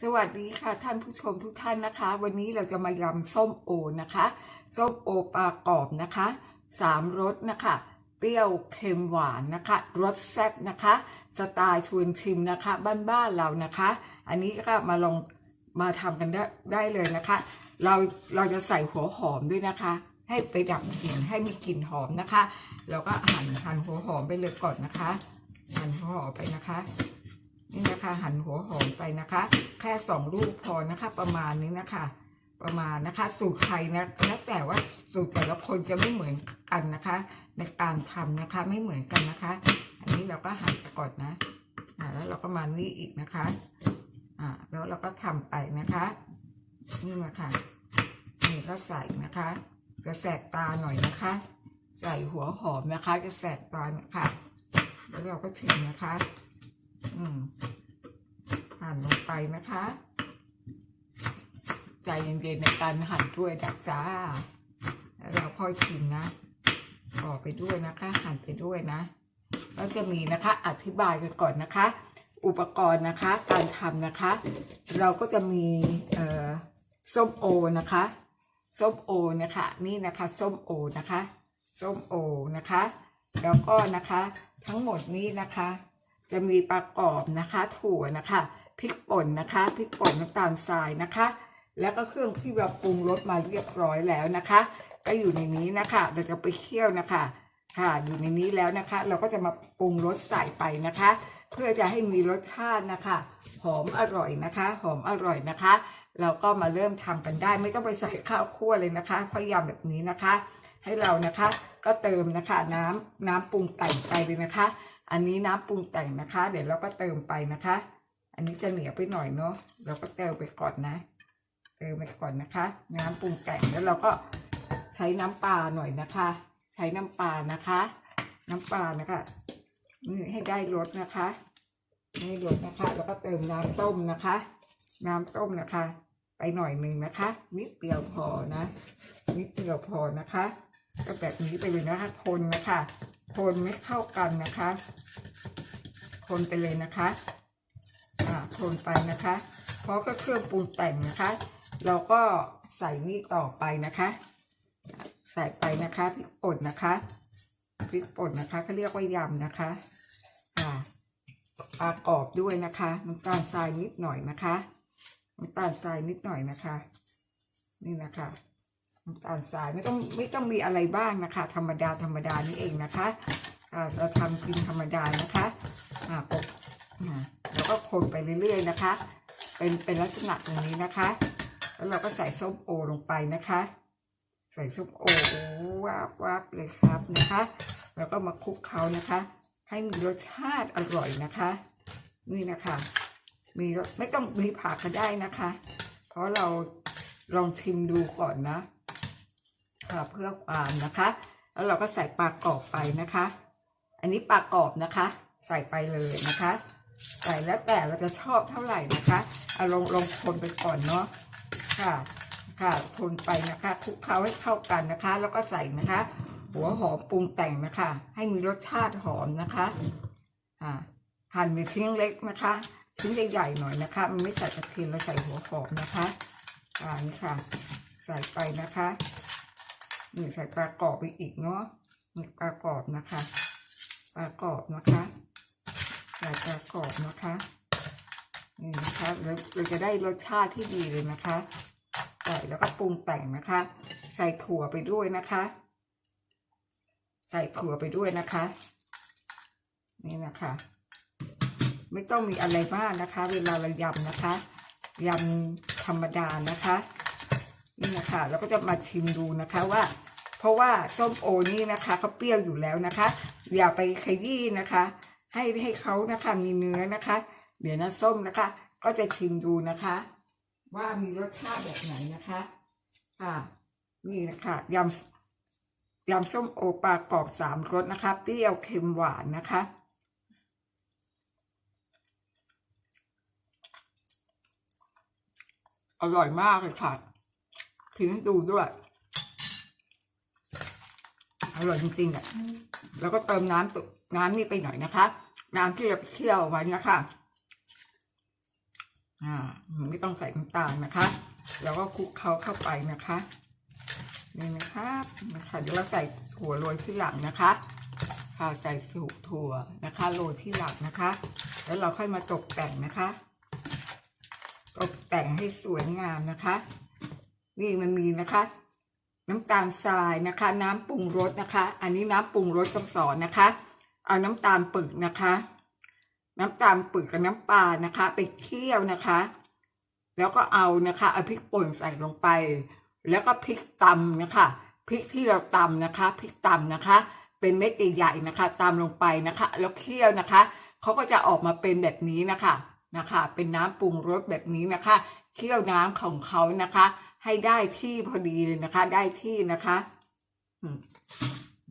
สวัสดีค่ะท่านผู้ชมทุกท่านนะคะ วันนี้เราจะมายำส้มโอนะคะ ส้มโอปลากรอบนะคะสามรสนะคะ เปรี้ยวเค็มหวานนะคะรสแซ่บนะคะ สไตล์ชวนชิมนะคะบ้านๆเรานะคะ อันนี้ก็มาลองมาทำกันได้ได้เลยนะคะ เราเราจะใส่หัวหอมด้วยนะคะ ให้ไปดับกลิ่นให้มีกลิ่นหอมนะคะ เราก็หั่นหั่นหัวหอมไปเลยก่อนนะคะหั่นหัวหอมไปนะคะ นี่นะคะ หั่นหัวหอมไปนะคะ แค่สองลูกพอนะคะ ประมาณนี้นะคะ ประมาณนะคะ สูตรใครนะแล้วแต่ว่าสูตรแต่ละคนจะไม่เหมือนกันนะคะ ในการทำนะคะไม่เหมือนกันนะคะ อันนี้เราก็หั่นก่อนนะอ่าแล้วเราก็มานี่อีกนะคะอ่าแล้วเราก็ทำไปนะคะ นี่นะคะนี่ก็ใส่นะคะ จะแสบตาหน่อยนะคะ ใส่หัวหอมนะคะ จะแสบตานะคะแล้วเราก็ชิมนะคะ หั่นลงไปนะคะ ใจเย็นๆในการหั่นด้วยดักจ้า แล้วเราค่อยชิมนะต่อไปด้วยนะคะ หั่นไปด้วยนะ แล้วจะมีนะคะ อธิบายกันก่อนนะคะ อุปกรณ์นะคะ การทำนะคะ เราก็จะมีส้มโอนะคะส้มโอนะคะ นี่นะคะส้มโอนะคะส้มโอนะคะ แล้วก็นะคะ ทั้งหมดนี้นะคะ จะมีปลากรอบนะคะ ถั่วนะคะพริกป่นนะคะพริกป่นน้ำตาลทรายนะคะ แล้วก็เครื่องที่เราปรุงรสมาเรียบร้อยแล้วนะคะ ก็อยู่ในนี้นะคะเราจะไปเคี่ยวนะคะ ค่ะอยู่ในนี้แล้วนะคะ เราก็จะมาปรุงรสใส่ไปนะคะ เพื่อจะให้มีรสชาตินะคะ หอมอร่อยนะคะ หอมอร่อยนะคะเราก็มาเริ่มทำกันได้ ไม่ต้องไปใส่ข้าวคั่วเลยนะคะพยายามแบบนี้นะคะ ให้เรานะคะก็เติมนะคะ น้ำน้ำปรุงแต่งไปเลยนะคะ อันนี้น้ำปรุงแต่งนะคะ เดี๋ยวเราก็เติมไปนะคะ อันนี้จะเหนียวไปหน่อยเนาะเราก็เติมไปก่อนนะ เติมไปก่อนนะคะ น้ำปรุงแต่งแล้วเราก็ใช้น้ำปลาหน่อยนะคะ ใช้น้ำปลานะคะ น้ำปลานะคะนี่ให้ได้รสนะคะให้รสนะคะ แล้วก็เติมน้ำต้มนะคะ น้ำต้มนะคะ ไปหน่อยหนึ่งนะคะ นิดเดียวพอนะ นิดเดียวพอนะคะ ก็แบบนี้ไปเลยนะคะคนนะคะ คนไม่เข้ากันนะคะ คนไปเลยนะคะอ่าคนไปนะคะ เพราะก็เครื่องปรุงแต่งนะคะ เราก็ใส่นี่ต่อไปนะคะ ใส่ไปนะคะพริกป่นนะคะพริกป่นนะคะเขาเรียกว่ายำนะคะอ่าปลากรอบด้วยนะคะน้ำตาลทรายนิดหน่อยนะคะน้ำตาลทรายนิดหน่อยนะคะ นี่นะคะ น้ำตาลทรายไม่ต้องไม่ต้องมีอะไรบ้างนะคะ ธรรมดาธรรมดานี่เองนะคะเราทำกินธรรมดานะคะปกอ่าแล้วก็คนไปเรื่อยๆนะคะ เป็นเป็นลักษณะตรงนี้นะคะ แล้วเราก็ใส่ส้มโอลงไปนะคะ ใส่ส้มโอวาบวาบเลยครับนะคะ แล้วก็มาคลุกเขานะคะ ให้มีรสชาติอร่อยนะคะ นี่นะคะ มีรสไม่ต้องมีผักก็ได้นะคะ เพราะเราลองชิมดูก่อนนะ เพื่อความนะคะ แล้วเราก็ใส่ปลากรอบไปนะคะ อันนี้ปลากรอบนะคะ ใส่ไปเลยนะคะ ใส่แล้วแต่เราจะชอบเท่าไหร่นะคะเอาลงลงคนไปก่อนเนาะค่ะค่ะคนไปนะคะคลุกเคล้าให้เข้ากันนะคะ แล้วก็ใส่นะคะ หัวหอมปรุงแต่งนะคะ ให้มีรสชาติหอมนะคะอ่าหั่นเป็นชิ้นเล็กนะคะ ชิ้นใหญ่ๆหน่อยนะคะ มันไม่ใส่กระเทียมเราใส่หัวหอมนะคะอ่านี่ค่ะ ใส่ไปนะคะ นี่ใส่ปลากรอบไปอีกเนาะนี่ปลากรอบนะคะ ปลากรอบนะคะใส่ปลากรอบนะคะนี่นะคะแล้วเราจะได้รสชาติที่ดีเลยนะคะใส่แล้วก็ปรุงแต่งนะคะ ใส่ถั่วไปด้วยนะคะ ใส่ถั่วไปด้วยนะคะ นี่นะคะ ไม่ต้องมีอะไรมากนะคะ เวลาเรายำนะคะยำธรรมดานะคะ นี่นะคะเราก็จะมาชิมดูนะคะว่า เพราะว่าส้มโอนี่นะคะเขาเปรี้ยวอยู่แล้วนะคะ อย่าไปขยี้นะคะ ให้ให้เขานะคะมีเนื้อนะคะ เดี๋ยวนะส้มนะคะ ก็จะชิมดูนะคะ ว่ามีรสชาติแบบไหนนะคะค่ะนี่นะคะยำยำส้มโอปลากรอบสามรสนะคะ เปรี้ยวเค็มหวานนะคะอร่อยมากเลยค่ะ ทิ้งให้ดูด้วย อร่อยจริงๆอะ แล้วก็เติมน้ำตุน้ำนี่ไปหน่อยนะคะ น้ำที่เราเคี่ยวไว้นะคะอ่าไม่ต้องใส่น้ำตาลนะคะ แล้วก็คลุกเคล้าเข้าไปนะคะนี่นะครับนะคะเดี๋ยวเราใส่ถั่วโรยที่หลังนะคะ ค่ะใส่สูตรถั่วนะคะโรยที่หลังนะคะ แล้วเราค่อยมาตกแต่งนะคะ ตกแต่งให้สวยงามนะคะ นี่มันมีนะคะ น้ำตาลทรายนะคะ น้ำปรุงรสนะคะ อันนี้น้ำปรุงรสต้องสอนนะคะ เอาน้ำตาลปึกนะคะ น้ำตาลปึกกับน้ำปลานะคะ ไปเคี่ยวนะคะ แล้วก็เอานะคะเอาพริกป่นใส่ลงไป แล้วก็พริกตำนะคะพริกที่เราตำนะคะพริกตำนะคะ เป็นเม็ดใหญ่ๆนะคะตำลงไปนะคะ แล้วเคี่ยวนะคะเขาก็จะออกมาเป็นแบบนี้นะคะนะคะ เป็นน้ำปรุงรสแบบนี้นะคะ เคี่ยวน้ำของเขานะคะ ให้ได้ที่พอดีเลยนะคะ ได้ที่นะคะ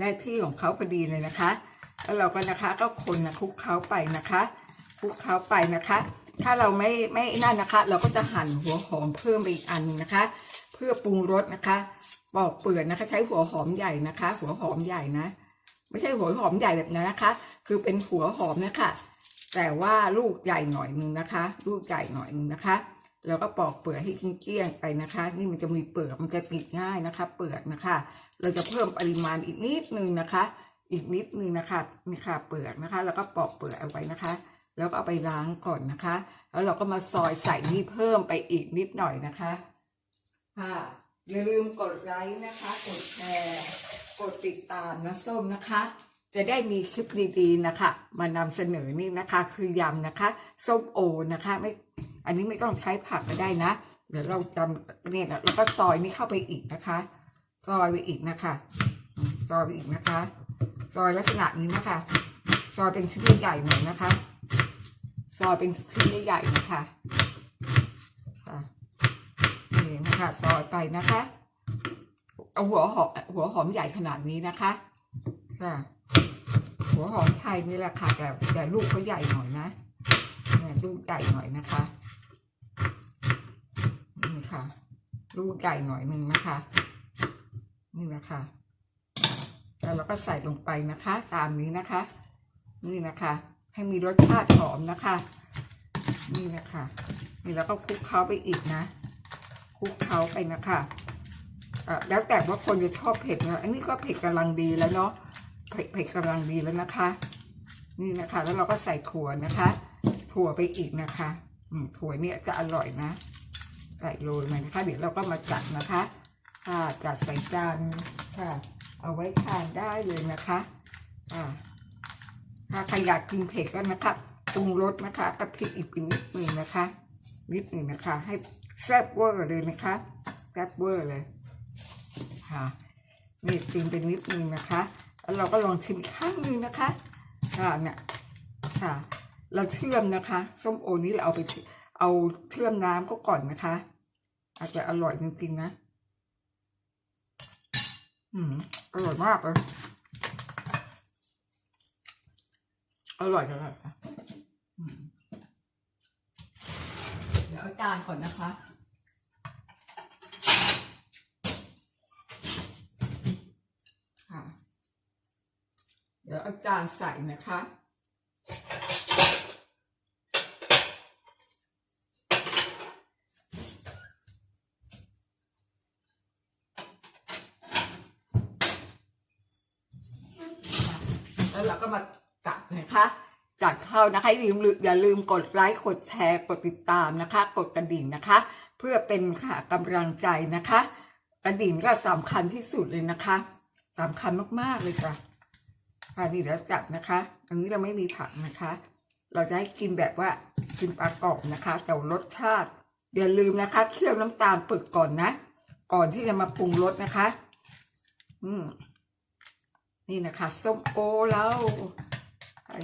ได้ที่ของเขาพอดีเลยนะคะ แล้วเราก็นะคะก็คนนะคลุกเคล้าไปนะคะคลุกเคล้าไปนะคะ ถ้าเราไม่ไม่นั่นนะคะ เราก็จะหั่นหัวหอมเพิ่มไปอีกอันหนึงนะคะ เพื่อปรุงรสนะคะปอกเปลือกนะคะ ใช้หัวหอมใหญ่นะคะ หัวหอมใหญ่นะ ไม่ใช่หัวหอมใหญ่แบบนั้นนะคะ คือเป็นหัวหอมนะคะแต่ว่าลูกใหญ่หน่อยนึงนะคะ ลูกใหญ่หน่อยนึงนะคะ แล้วก็ปอกเปลือกให้เกลี้ยงๆไปนะคะ นี่มันจะมีเปลือกมันจะติดง่ายนะคะ เปลือกนะคะ เราจะเพิ่มปริมาณอีกนิดนึงนะคะ อีกนิดนึงนะคะนี่ค่ะเปลือกนะคะ แล้วก็ปอกเปลือกเอาไว้นะคะ แล้วก็เอาไปล้างก่อนนะคะ แล้วเราก็มาซอยใส่นี่เพิ่มไปอีกนิดหน่อยนะคะค่ะอย่าลืมกดไลค์นะคะ กดแชร์กดติดตามนะส้มนะคะ จะได้มีคลิปดีๆนะคะ มานำเสนอนี่นะคะ คือยำนะคะส้มโอนะคะไม่ อันนี้ไม่ต้องใช้ผักก็ได้นะ เดี๋ยวเราจำเนี่ยแล้วก็ซอยนี่เข้าไปอีกนะคะ ซอยไปอีกนะคะ ซอยไปอีกนะคะ ซอยลักษณะนี้นะคะ ซอยเป็นชิ้นใหญ่ๆหน่อยนะคะ ซอยเป็นชิ้นใหญ่ๆนะคะค่ะนี่นะคะซอยไปนะคะเอาหัวหอมหัวหอมใหญ่ขนาดนี้นะคะค่ะหัวหอมไทยนี่แหละค่ะแต่แต่ลูกเขาใหญ่หน่อยนะลูกใหญ่หน่อยนะคะ นี่ค่ะลูกใหญ่หน่อยหนึ่งนะคะนี่นะคะแล้วเราก็ใส่ลงไปนะคะ ตามนี้นะคะ นี่นะคะ ให้มีรสชาติหอมนะคะ นี่นะคะนี่แล้วก็คลุกเคล้าไปอีกนะคลุกเคล้าไปนะคะอ่อแล้วแต่ว่าคนจะชอบเผ็ดนะอันนี้ก็เผ็ดกำลังดีแล้วเนาะเผ็ดเผ็ดกำลังดีแล้วนะคะ นี่นะคะ แล้วเราก็ใส่ถั่วนะคะ ถั่วไปอีกนะคะอืถั่วเนี่ยจะอร่อยนะ ใส่โรยมานะคะ เดี๋ยวเราก็มาจัดนะคะค่ะจัดใส่จานค่ะ เอาไว้ทานได้เลยนะคะอ่าถ้าใครอยากกินเผ็ดก็นะคะปรุงรสนะคะกระพริกอีกนิดหนึ่งนะคะ นิดหนึ่งนะคะ ให้แซ่บเวอร์เลยนะคะแซ่บเวอร์เลยค่ะนี่ชิมไปนิดนึงนะคะ แล้วเราก็ลองชิมอีกครั้งนึงนะคะค่ะเนี่ยค่ะ เราเชื่อมนะคะ ส้มโอนี้เราเอาไปเอาเชื่อมน้ำก็ก่อนนะคะ อาจจะอร่อยจริงๆนะ อืม อร่อยมากเลย อร่อยจังเลยค่ะเดี๋ยวเอาจานก่อนนะคะค่ะเดี๋ยวเอาจารย์ใส่นะคะ แล้วเราก็มาจัดนะคะจัดเข้านะคะอย่าลืมอย่าลืมกดไลค์กดแชร์กดติดตามนะคะ กดกระดิ่งนะคะ เพื่อเป็นค่ะกำลังใจนะคะ กระดิ่งก็สำคัญที่สุดเลยนะคะสำคัญมากๆเลยค่ะค่ะนี่แล้วจัดนะคะอันนี้เราไม่มีผักนะคะ เราจะให้กินแบบว่ากินปลากรอบนะคะ แต่รสชาติอย่าลืมนะคะเคี่ยวน้ำตาลปึกก่อนนะ ก่อนที่จะมาปรุงรสนะคะ อืม นี่นะคะส้มโอแล้ว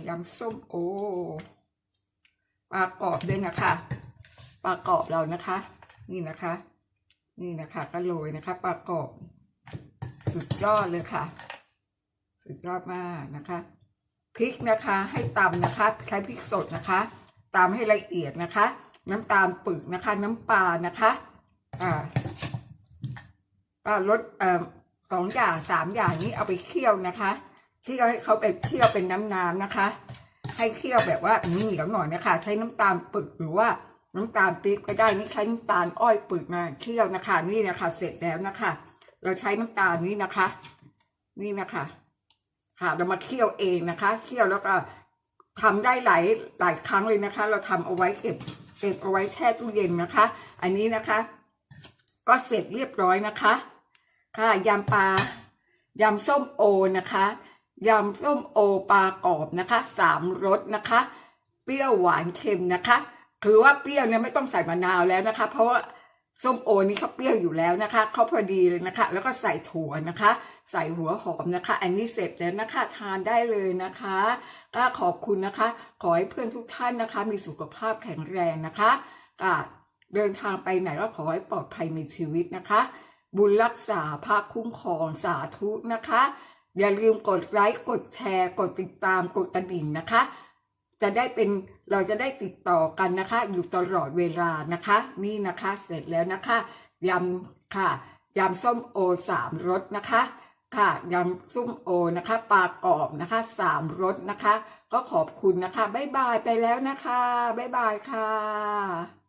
ยำส้มโอปลากรอบด้วยนะคะปลากรอบเรานะคะ นี่นะคะ นี่นะคะก็โรยนะคะปลากรอบ สุดยอดเลยค่ะ สุดยอดมากนะคะพริกนะคะให้ตำนะคะ ใช้พริกสดนะคะตำให้ละเอียดนะคะ น้ำตาลปึกนะคะ น้ำปลานะคะ อ่าอ่ารสเอ่อ สองอย่างสามอย่างนี้เอาไปเคี่ยวนะคะเคี่ยวให้เขาไปเคี่ยวเป็นน้ำน้ำๆนะคะ ให้เคี่ยวแบบว่าเหนียวหน่อยนะคะ ใช้น้ำตาลปึกหรือว่าน้ำตาลปี๊บก็ได้นี่ใช้น้ำตาลอ้อยปึกมาเคี่ยวนะคะนี่นะคะ เสร็จแล้วนะคะ เราใช้น้ำตาลนี้นะคะ นี่นะคะ ค่ะเรามาเคี่ยวเองนะคะเคี่ยวแล้วก็ทำได้หลายหลายครั้งเลยนะคะ เราทำเอาไว้เก็บเก็บเอาไว้แช่ตู้เย็นนะคะ อันนี้นะคะ ก็เสร็จเรียบร้อยนะคะ ค่ะยำปลายำส้มโอนะคะยำส้มโอปลากรอบนะคะสามรสนะคะ เปรี้ยวหวานเค็มนะคะถือว่าเปรี้ยวเนี่ยไม่ต้องใส่มะนาวแล้วนะคะ เพราะว่าส้มโอนี่เขาเปรี้ยวอยู่แล้วนะคะเขาพอดีเลยนะคะ แล้วก็ใส่ถั่วนะคะ ใส่หัวหอมนะคะ อันนี้เสร็จแล้วนะคะทานได้เลยนะคะก็ขอบคุณนะคะ ขอให้เพื่อนทุกท่านนะคะ มีสุขภาพแข็งแรงนะคะก็เดินทางไปไหนก็ขอให้ปลอดภัยมีชีวิตนะคะ บุญรักษาพระคุ้มครองสาธุนะคะ อย่าลืมกดไลค์กดแชร์ กดติดตามกดกระดิ่งนะคะ จะได้เป็นเราจะได้ติดต่อกันนะคะ อยู่ตลอดเวลานะคะ นี่นะคะเสร็จแล้วนะคะยำค่ะยำส้มโอสามรสนะคะ ค่ะยำส้มโอนะคะปลากรอบนะคะสามรสนะคะ ก็ขอบคุณนะคะบ๊ายบายไปแล้วนะคะบ๊ายบายค่ะ